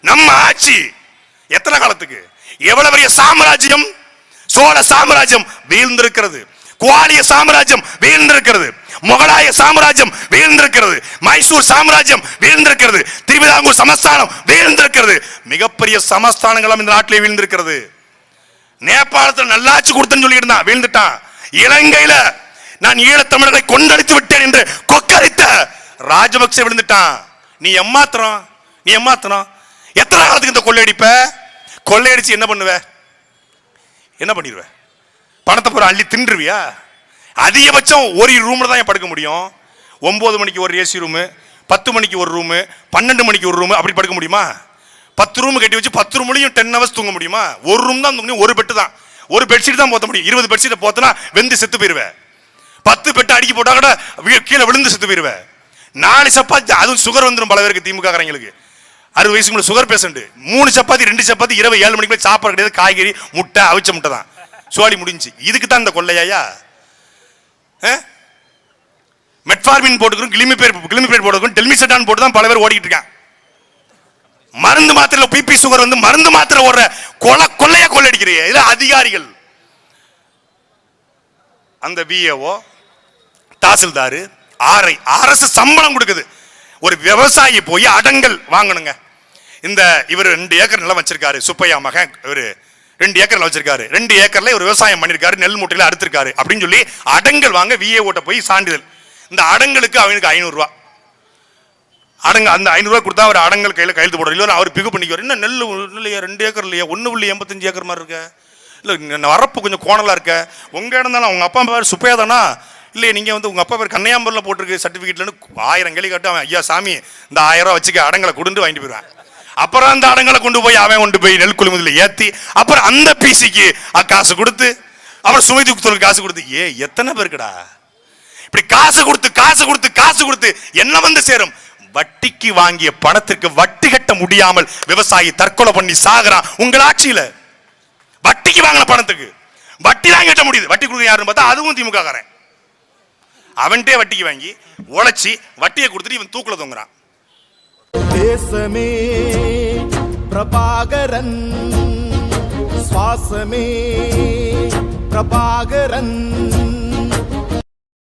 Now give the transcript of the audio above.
நம்ம ஆட்சி எத்தனை காலத்துக்கு? எவ்வளவு பெரிய சாம்ராஜ்யம்? சோழ சாம்ராஜ்யம் வீழ்ந்திருக்கிறது. குவாலிய சாம்ராஜ்யம் வீழ்ந்திருக்கிறது. முகலாய சாம்ராஜ்யம் வீழ்ந்திருக்கிறது. மைசூர் சாம்ராஜ்யம் வீழ்ந்திருக்கிறது. திருவிதாங்கூர் சமஸ்தானம் வீழ்ந்திருக்கிறது. மிகப்பெரிய சமஸ்தானங்களும் இந்த நாட்டிலே வீழ்ந்திருக்கிறது. நேபாளத்தில் நல்லாட்சி கொடுத்தேன்னு சொல்லிட்டு வீழ்ந்துட்டான். இலங்கையில நான் ஈழத்தமிழர்களை கொண்டடித்து விட்டேன் என்று கொக்கரித்த ராஜபக்சே விழுந்துட்டான். நீ எம்மாத்திரம்? நீ எம்மாத்திரம்? எத்தனை காலத்துக்கு இந்த கொள்ளையடிப்ப? கொள்ளையடிச்சு என்ன பண்ணுவ? என்ன பண்ணிடுவ பணத்தை பூரா அள்ளி தின்றுவியா? அதிகபட்சம் ஒரு ரூமில் தான் படுக்க முடியும்? ஒம்பது மணிக்கு ஒரு ஏசி ரூமு பத்து மணிக்கு ஒரு ரூமு பன்னெண்டு மணிக்கு ஒரு ரூமு அப்படி படுக்க முடியுமா? பத்து ரூம் கட்டி வச்சு பத்து ரூம்லையும் டென் ஹவர்ஸ் தூங்க முடியுமா? ஒரு ரூம் தான் தூங்க ஒரு பெட்டு தான். ஒரு பெட்ஷீட் தான் போத்த முடியும். இருபது பெட்ஷீட்டை போத்தனா வெந்து செத்து போயிடுவேன் பத்து பெட்டு அடிக்கி போட்டால் கூட கீழே விழுந்து செத்து போயிடுவேன் நாலு சப்பாத்தி அதுவும் சுகர் வந்துடும் பல பேருக்கு திமுக காரங்களுக்கு அறுபது வயசுக்கு முன்னாடி சுகர் பேஷண்ட் மூணு சப்பாத்தி ரெண்டு சப்பாத்தி இரவு ஏழு மணிக்கு போய் சாப்பாடு கிடையாது. காய்கறி முட்டை அவிச்ச முட்டை தான். சோழி முடிஞ்சு இதுக்கு தான் இந்த கொள்ளையாயா? மெட்ஃபார்மின் போட்டுக்கிறோம் கிளிமி பேர் கிளிமி பேர் போட்டுக்கிறோம். டெல்மிசெட்டான் போட்டு தான் பல பேர் ஓடிக்கிட்டு இருக்கான் மருந்து மாத்திரையில் பிபி சுகர் வந்து மருந்து மாத்திரை ஓடுற கொலை கொள்ளையா கொள்ளையடிக்கிறீங்க இது அதிகாரிகள். அந்த விஏஓ தாசில்தார் ஆர்ஐ அரசு சம்பளம் கொடுக்குது. ஒரு விவசாயி போய் அடங்கல் வாங்கணுங்க. இந்த இவர் ரெண்டு ஏக்கர் நிலம் வச்சிருக்காரு. சுப்பையா மகன் இவர் ரெண்டு ஏக்கர் வச்சிருக்காரு. ரெண்டு ஏக்கர்ல ஒரு விவசாயம் பண்ணிருக்காரு நெல் மூட்டையில அறுத்திருக்காரு அப்படின்னு சொல்லி அடங்கல் வாங்க விஏ ஓட்ட போய் சான்றிதழ். இந்த அடங்கலுக்கு அவனுக்கு ஐநூறுரூவா அடங்கு அடங்க அந்த ஐநூறுரூவா கொடுத்தா அவர் அடங்கல் கையில் கையெழுத்து போடுற இல்லை அவர் பிகு பண்ணிக்குவார். என்ன நெல் இல்லையா ரெண்டு ஏக்கர் இல்லையா ஒன்று புள்ளி எண்பத்தஞ்சு ஏக்கர் மாதிரி இருக்க. இல்லை வரப்பு கொஞ்சம் கோணலாக இருக்க. உங்கள் இடம் தானே உங்கள் அப்பா பேர் சுப்பையா தானா? இல்லை நீங்கள் வந்து உங்கள் அப்பா பேர் கன்னியாம்பரில் போட்டிருக்கு சர்டிஃபிகேட்லன்னு ஆயிரம் கேள்வி கேட்டு அவன் ஐயா சாமி இந்த ஆயிரம் ரூபா வச்சுக்க அடங்கலை கொடுண்டு வாங்கிட்டு போயிடுவேன் அப்புறம் அந்த அடங்களை கொண்டு போய் அவன் கொண்டு போய் நெல் கொள்முதலில் ஏற்றி அப்புறம் அந்த பிசிக்கு காசு கொடுத்து அப்புறம் சுமை தூக்கத்துக்கு காசு கொடுத்து ஏ எத்தனை பேருக்குடா? இப்படி காசு கொடுத்து காசு கொடுத்து காசு கொடுத்து என்ன வந்து சேரும்? வட்டிக்கு வாங்கிய பணத்திற்கு வட்டி கட்ட முடியாமல் விவசாயி தற்கொலை பண்ணி சாகுறான் உங்கள் ஆட்சியில. வட்டிக்கு வாங்கின பணத்துக்கு. வட்டி தான் கட்ட முடியுது. வட்டி கொடுக்க யாருன்னு பார்த்தா அதுவும் திமுக காரன் அவன்கிட்டே வட்டிக்கு வாங்கி உழைச்சி வட்டியை கொடுத்துட்டு இவன் தூக்கில் தொங்குறான். ദേശമേ പ്രഭാകരൻ ശ്വാസമേ പ്രഭാകരൻ.